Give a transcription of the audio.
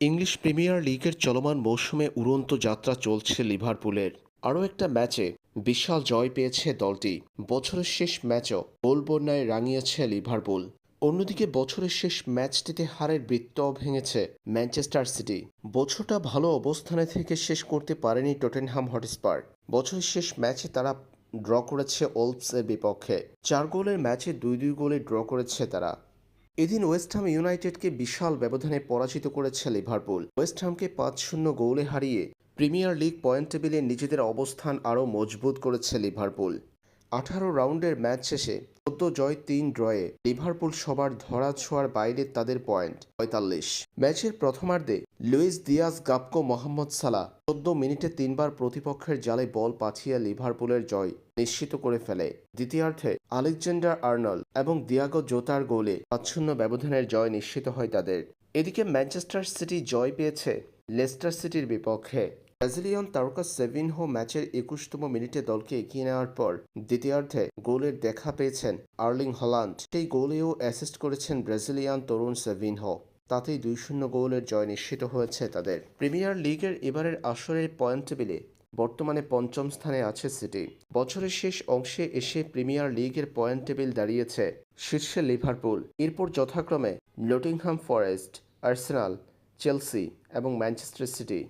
English premier লিগের চলমান মৌসুমে উড়ন্ত যাত্রা চলছে লিভারপুলের। আরও একটা ম্যাচে বিশাল জয় পেয়েছে দলটি। বছরের শেষ ম্যাচও গোল বন্যায় রাঙিয়েছে লিভারপুল। অন্যদিকে বছরের শেষ ম্যাচটিতে হারের বৃত্তও ভেঙেছে ম্যানচেস্টার সিটি। বছরটা ভালো অবস্থানে থেকে শেষ করতে পারেনি টটেনহাম হটস্পার। বছরের শেষ ম্যাচে তারা ড্র করেছে ওলভসের বিপক্ষে। চার গোলের ম্যাচে দুই দুই গোলে ড্র করেছে তারা। এদিন ওয়েস্টহাম ইউনাইটেডকে বিশাল ব্যবধানে পরাজিত করেছে লিভারপুল। ওয়েস্টহামকে পাঁচ শূন্য গোলে হারিয়ে প্রিমিয়ার লিগ পয়েন্ট টেবিলে নিজেদের অবস্থান আরও মজবুত করেছে লিভারপুল। আঠারো রাউন্ডের ম্যাচ শেষে চোদ্দ জয়, তিন ড্রয়ে লিভারপুল সবার ধরা ছোঁয়ার বাইরে তাদের পয়েন্ট পঁয়তাল্লিশ। ম্যাচের প্রথমার্ধে লুইস দিয়াস গাপকো মোহাম্মদ সালা চোদ্দ মিনিটে তিনবার প্রতিপক্ষের জালে বল পাঠিয়ে লিভারপুলের জয় নিশ্চিত করে ফেলে। দ্বিতীয়ার্ধে আলেকজান্ডার আর্নল এবং দিয়াগো জোতার গোলে পাচ্ছন্ন ব্যবধানের জয় নিশ্চিত হয় তাদের। এদিকে ম্যানচেস্টার সিটি জয় পেয়েছে লেস্টার সিটির বিপক্ষে। ব্রাজিলিয়ান তারকা সেভিনহো ম্যাচের একুশতম মিনিটে দলকে এগিয়ে নেওয়ার পর দ্বিতীয়ার্ধে গোলের দেখা পেয়েছেন আর্লিং হল্যান্ড। সেই গোলেও অ্যাসিস্ট করেছেন ব্রাজিলিয়ান তরুণ সেভিনহো। তাতেই দুই শূন্য গোলের জয় নিশ্চিত হয়েছে তাদের। প্রিমিয়ার লিগের এবারের আসরের পয়েন্ট টেবিলে বর্তমানে পঞ্চম স্থানে আছে সিটি। বছরের শেষ অংশে এসে প্রিমিয়ার লিগের পয়েন্ট টেবিল দাঁড়িয়েছে শীর্ষে লিভারপুল। এরপর যথাক্রমে নটিংহাম ফরেস্ট, আর্সেনাল, চেলসি এবং ম্যানচেস্টার সিটি।